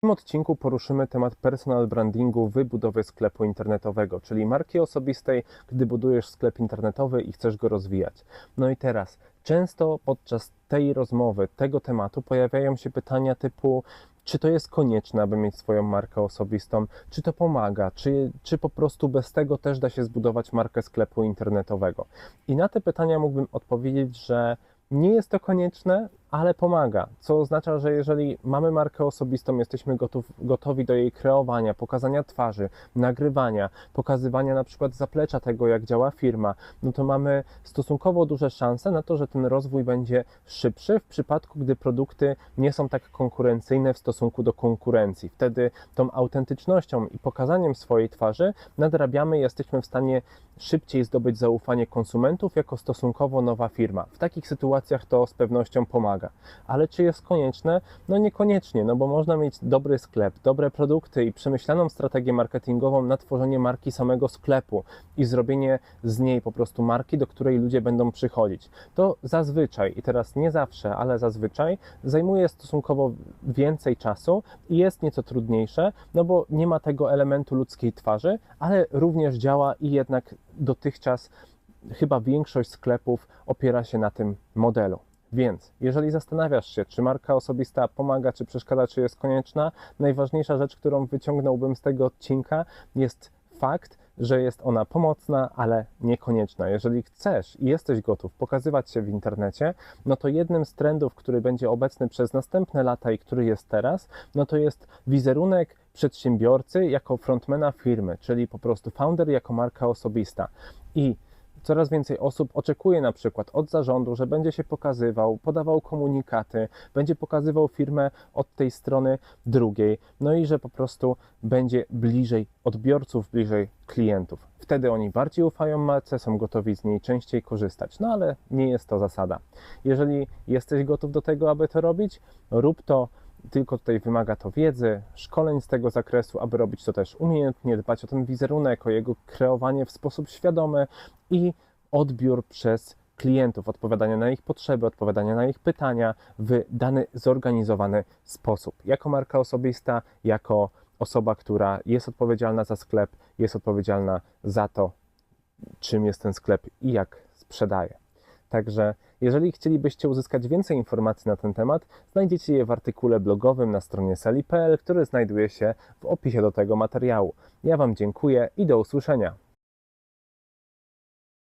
W tym odcinku poruszymy temat personal brandingu wybudowy sklepu internetowego, czyli marki osobistej, gdy budujesz sklep internetowy i chcesz go rozwijać. No i teraz, często podczas tej rozmowy, tego tematu pojawiają się pytania typu, czy to jest konieczne, aby mieć swoją markę osobistą, czy to pomaga, czy, czy po prostu bez tego też da się zbudować markę sklepu internetowego. I na te pytania mógłbym odpowiedzieć, że nie jest to konieczne, ale pomaga, co oznacza, że jeżeli mamy markę osobistą, jesteśmy gotów, gotowi do jej kreowania, pokazania twarzy, nagrywania, pokazywania na przykład zaplecza tego, jak działa firma, no to mamy stosunkowo duże szanse na to, że ten rozwój będzie szybszy w przypadku, gdy produkty nie są tak konkurencyjne w stosunku do konkurencji. Wtedy tą autentycznością i pokazaniem swojej twarzy nadrabiamy i jesteśmy w stanie szybciej zdobyć zaufanie konsumentów jako stosunkowo nowa firma. W takich sytuacjach to z pewnością pomaga. Ale czy jest konieczne? No niekoniecznie, no bo można mieć dobry sklep, dobre produkty i przemyślaną strategię marketingową na tworzenie marki samego sklepu i zrobienie z niej po prostu marki, do której ludzie będą przychodzić. To zazwyczaj, i teraz nie zawsze, ale zazwyczaj zajmuje stosunkowo więcej czasu i jest nieco trudniejsze, no bo nie ma tego elementu ludzkiej twarzy, ale również działa i jednak dotychczas chyba większość sklepów opiera się na tym modelu. Więc jeżeli zastanawiasz się, czy marka osobista pomaga, czy przeszkadza, czy jest konieczna, najważniejsza rzecz, którą wyciągnąłbym z tego odcinka, jest fakt, że jest ona pomocna, ale niekonieczna. Jeżeli chcesz i jesteś gotów pokazywać się w internecie, no to jednym z trendów, który będzie obecny przez następne lata i który jest teraz, no to jest wizerunek przedsiębiorcy jako frontmana firmy, czyli po prostu founder jako marka osobista. I coraz więcej osób oczekuje na przykład od zarządu, że będzie się pokazywał, podawał komunikaty, będzie pokazywał firmę od tej strony drugiej, no i że po prostu będzie bliżej odbiorców, bliżej klientów. Wtedy oni bardziej ufają marce, są gotowi z niej częściej korzystać. No ale nie jest to zasada. Jeżeli jesteś gotów do tego, aby to robić, rób to tylko tutaj wymaga to wiedzy, szkoleń z tego zakresu, aby robić to też umiejętnie, dbać o ten wizerunek, o jego kreowanie w sposób świadomy i odbiór przez klientów, odpowiadanie na ich potrzeby, odpowiadanie na ich pytania w dany zorganizowany sposób. Jako marka osobista, jako osoba, która jest odpowiedzialna za sklep, jest odpowiedzialna za to, czym jest ten sklep i jak sprzedaje. Także jeżeli chcielibyście uzyskać więcej informacji na ten temat, znajdziecie je w artykule blogowym na stronie sali.pl, który znajduje się w opisie do tego materiału. Ja Wam dziękuję i do usłyszenia.